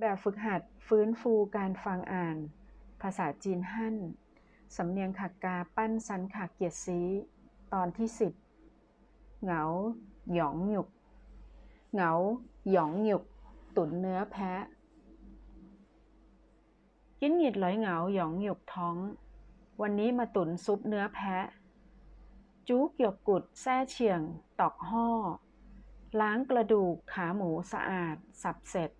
แบบฝึกหัดฟื้นฟูการฟังอ่าน ภาษาจีนฮั่น สำเนียงขักกาปั้นสันขักเกียรติซีตอนที่สิบเหงาหยองหยุก เหงาหยองหยุก ตุ๋นเนื้อแพะกินหงิดหลอยเหงาหยองหยุกท้อง วันนี้มาตุ๋นซุปเนื้อแพะจู๊กหยกกุดแซ่เฉียง ตอกห่อ ล้างกระดูกขาหมูสะอาด สับเสร็จ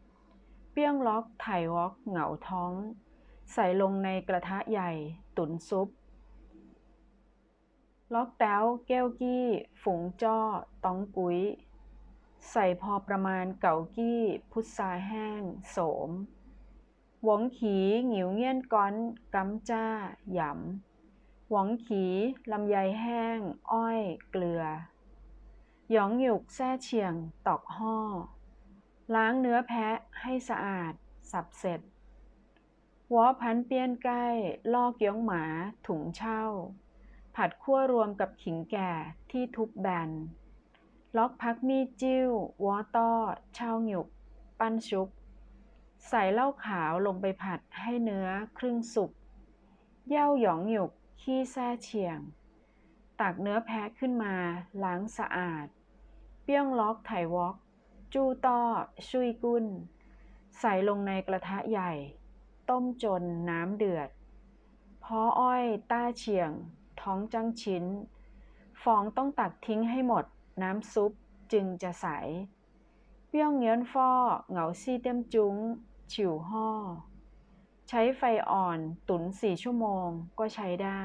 ปี้ยงล็อกไถวอกเหงาท้อง ใส่ลงในกระทะใหญ่ ตุ๋นซุป ล็อกแต้วแก้วกี้ ฝูงจ้อต้องกุ้ย ใส่พอประมาณเก่ากี้ พุทราแห้ง โสม หวงขีหงิวเงี้ยนก้อนกำจ้า หยำ หวงขีลำไยแห้ง อ้อย เกลือ หยองหยุกแซ่เฉียง ตอกห่อ ล้างเนื้อแพะให้สะอาด สับเสร็จหัวพันเปียนใกล้ ลอกเกี้ยงหมา ถุงเช่า ผัดคั่วรวมกับขิงแก่ที่ทุบแบน ล็อกพักมีดจิ้ว วอต้อเช่าหยุก ปั้นชุบ ใส่เหล้าขาวลงไปผัดให้เนื้อครึ่งสุก เย่าหยองหยุก ขี้แซ่เฉียง ตักเนื้อแพะขึ้นมา ล้างสะอาด เปี้ยงล็อกไถวอก จูตอชุยกุ้นใส่ลงในกระทะใหญ่ ต้มจนน้ำเดือด พออ้อยต้าเฉียง ท้องจังชิ้น ฟองต้องตักทิ้งให้หมด น้ำซุปจึงจะใส เปี้ยงเงี้ยนฟอเหงาซี่เต็มจุ้ง ฉิวห่อ ใช้ไฟอ่อนตุ๋นสี่ชั่วโมงก็ใช้ได้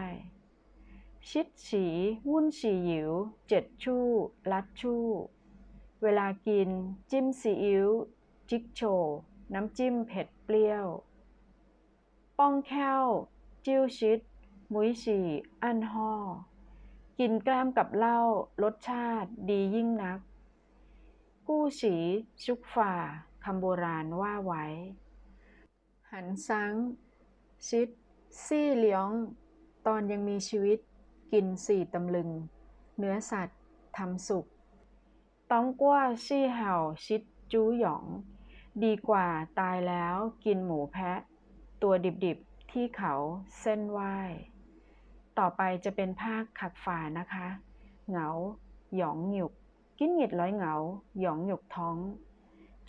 ชิดฉีวุ่นฉีหยิว เจ็ดชู่ ลัดชู่ เวลากิน จิ้มซีอิ๊วจิกโชว์น้ำจิ้มเผ็ดเปรี้ยว ป้องแค้ว จิ้วชิด มุ้ยฉี่ อั้นห่อ กินแกล้มกับเหล้ารสชาติดียิ่งนัก กู้ฉีชุกฝ่าคำโบราณว่าไว้ หันซัง ชิด ซี่เลี้ยง ตอนยังมีชีวิต กินสี่ตำลึง เนื้อสัตว์ทำสุก ต้องกว่าชี่เห่าชิดจู้หยอง ดีกว่าตายแล้วกินหมูแพะ ตัวดิบๆที่เขาเส้นไหว้ต่อไปจะเป็นภาคขักฝานะคะ เหงา หยองหยุก กินหงิดร้อยเหงา หยองหยุกท้อง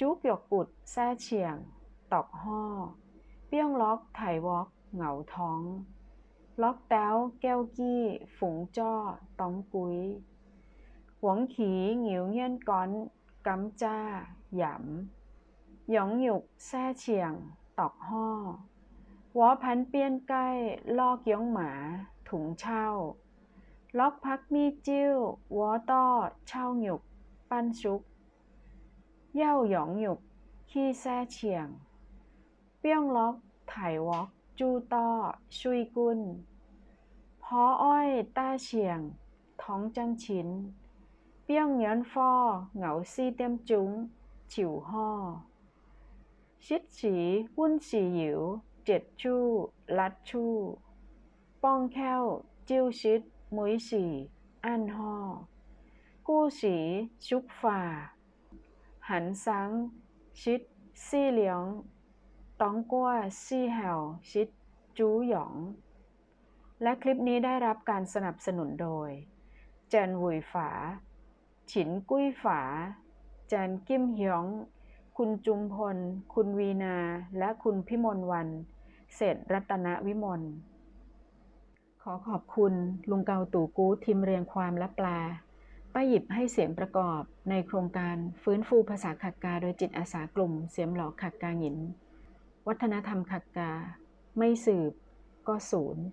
จุกหยกกุดแซ่เฉียง ตอกห่อ เปี้ยงล็อกไถวอก เหงาท้อง ล็อกแต้วแก้วกี้ ฝูงจ้อ ต้องกุ้ย หวงขีหงิวเงี้ยนก้อนกำจ้า หยำหยองหยุก แซ่เฉียง ตอกห่อวอพันเปียนใกล้ลอกเกี้ยงหมา ถุงเช่า ล็อกพักมีจิ้ววอต้อเช่าหยุก ปั้นชุบเย่าหยองหยุก ขี้แซ่เฉียง เปี้ยงล็อกไถวอกจู้ต้อชุยกุนพออ้อยต้าเฉียง ท้องจังชิ้น เปี้ยงเงียนฟอเหงาซีเต็มจุงฉิวห่อชิดฉีวุ่นฉีหยิวเจ็ดชู่ลัดชู่ป้องแค้วจิ้วชิดมุยฉี่อั้นห่อกู้ฉีชุกฝ่าหันซังชิดซี่เหลียงต้องกว่าซี่แหวชิดจูหยอง และคลิปนี้ได้รับการสนับสนุนโดยแจนหวุยฝา ฉินกุ้ยฝาแจนกิมเฮียงคุณจุมพล คุณวีนา และคุณพิมลวัน เศรษรัตนวิมล ขอขอบคุณลุงเกาตู่กูทีมเรียงความและแปลป้าหยิบให้เสียงประกอบในโครงการฟื้นฟูภาษาขักกาโดยจิตอาสากลุ่มเสียมหลอกขักกาหยิน วัฒนธรรมขักกา ไม่สืบ ก็ศูนย์